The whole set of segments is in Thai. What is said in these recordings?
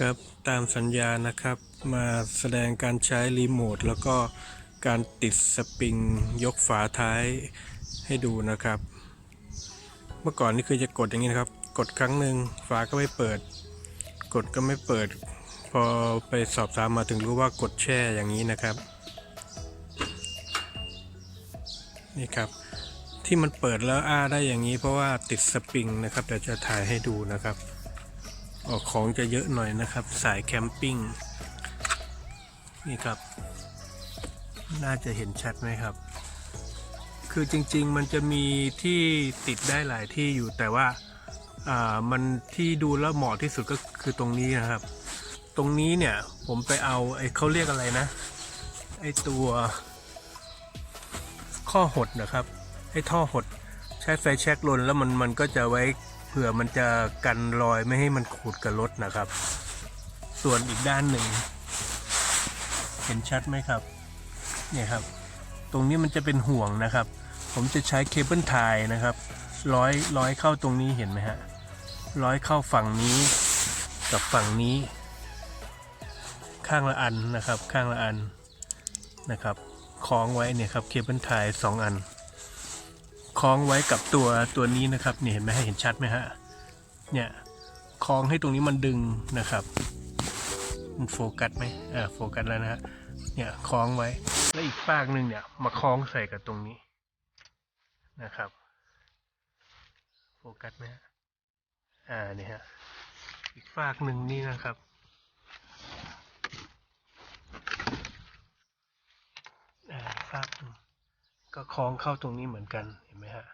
ครับตามสัญญานะครับมาแสดงการใช้รีโมทแล้วก็การติดสปริงยกฝาท้ายให้ดูนะครับ เมื่อก่อนนี่คือจะกดอย่างนี้นะครับ กดครั้งหนึ่งฝาก็ไม่เปิด กดก็ไม่เปิด พอไปสอบถามมาถึงรู้ว่ากดแช่อย่างนี้นะครับ นี่ครับ ที่มันเปิดแล้วอ้าได้อย่างนี้เพราะว่าติดสปริงนะครับเดี๋ยวจะถ่ายให้ดูนะครับ ออกของจะเยอะหน่อยนะครับ สายแคมปิ้งนี่ครับ น่าจะเห็นชัดไหมครับ คือจริงๆมันจะมีที่ติดได้หลายที่อยู่แต่ว่าอ่ามันที่ดูแล้วเหมาะที่สุดก็คือตรงนี้นะครับ ตรงนี้เนี่ยผมไปเอาไอ้เขาเรียกอะไรนะไอ้ตัวข้อหดนะครับไอ้ท่อหดใช้ไฟแช็กลนแล้วมันมันก็จะไว้ เผื่อมันจะกันรอยไม่ให้มันขูดกับรถนะครับ ส่วนอีกด้านหนึ่ง เห็นชัดไหมครับเนี่ยครับ ตรงนี้มันจะเป็นห่วงนะครับ ผมจะใช้เคเบิลไทยนะครับ ร้อยร้อยเข้าตรงนี้เห็นไหมฮะร้อยเข้าฝั่งนี้กับฝั่งนี้ ข้างละอันนะครับ ข้างละอันนะครับคล้องไว้เนี่ยครับเคเบิลไทยสองอัน ล้องไว้กับตัวตัวนี้นะครับเนี่ยเห็นไหมเห็นชัดไหมฮะเนี่ยคล้องให้ตรงนี้มันดึงนะครับมันโฟกัสไหมอ่าโฟกัสแล้วนะฮะเนี่ยคล้องไว้แล้วอีกฝากหนึ่งเนี่ย มาคล้องใส่กับตรงนี้นะครับ โฟกัสไหมฮะอ่าเนี่ยฮะอีกฝากหนึ่งนี่นะครับ อ่าฝากหนึ่ง ก็คล้องเข้าตรงนี้เหมือนกันเห็นไหมฮะ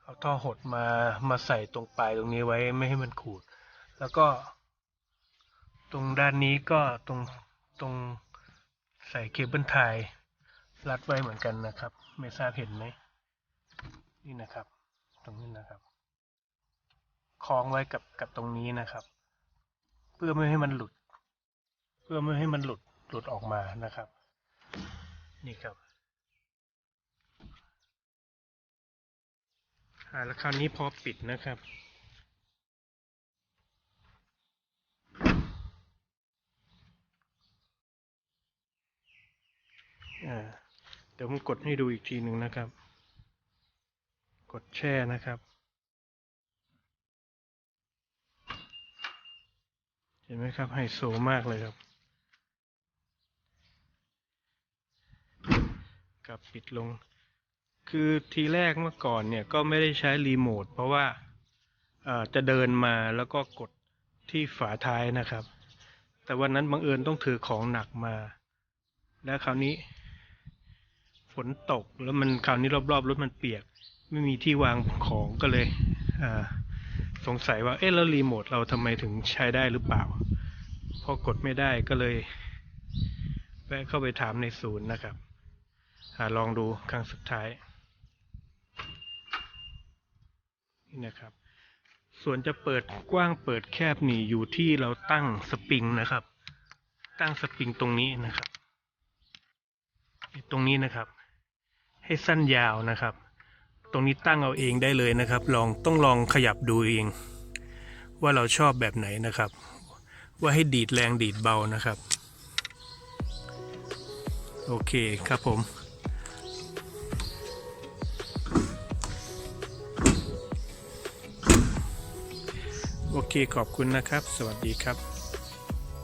เอาท่อหดมามาใส่ตรงปลายตรงนี้ไว้ไม่ให้มันขูด แล้วก็ ตรงด้านนี้ก็ตรงตรงใส่เคเบิลไทยรัดไว้เหมือนกันนะครับ ไม่ทราบเห็นไหมนี่นะครับ ตรงนี้นะครับคล้องไว้กับกับตรงนี้นะครับ เพื่อไม่ให้มันหลุด เพื่อไม่ให้มันหลุดหลุดออกมานะครับ นี่ครับ อ่าแล้วคราวนี้พอปิดนะครับ อ่า เดี๋ยวผมกดให้ดูอีกทีหนึ่งนะครับ กดแช่นะครับ เห็นไหมครับไฮโซมากเลยครับกับปิดลง คือทีแรกเมื่อก่อนเนี่ยก็ไม่ได้ใช้รีโมทเพราะว่าจะเดินมาแล้วก็กดที่ฝาท้ายนะครับ แต่วันนั้นบังเอิญต้องถือของหนักมา แล้วคราวนี้ ฝนตกแล้วมันคราวนี้รอบๆรถมันเปียก ไม่มีที่วางของก็เลยสงสัยว่าเอ๊ะแล้วรีโมทเราทำไมถึงใช้ได้หรือเปล่า พอกดไม่ได้ก็เลยแวะเข้าไปถามในศูนย์นะครับอลองดูครั้งสุดท้าย นี่ นะครับ ส่วนจะเปิดกว้างเปิดแคบนี่อยู่ที่เราตั้งสปริงนะครับ ตั้งสปริงตรงนี้นะครับ ตรงนี้นะครับ ให้สั้นยาวนะครับ ตรงนี้ตั้งเอาเองได้เลยนะครับ ลองต้องลองขยับดูเอง ว่าเราชอบแบบไหนนะครับ ว่าให้ดีดแรงดีดเบานะครับ โอเคครับผม โอเคขอบคุณนะครับ สวัสดีครับ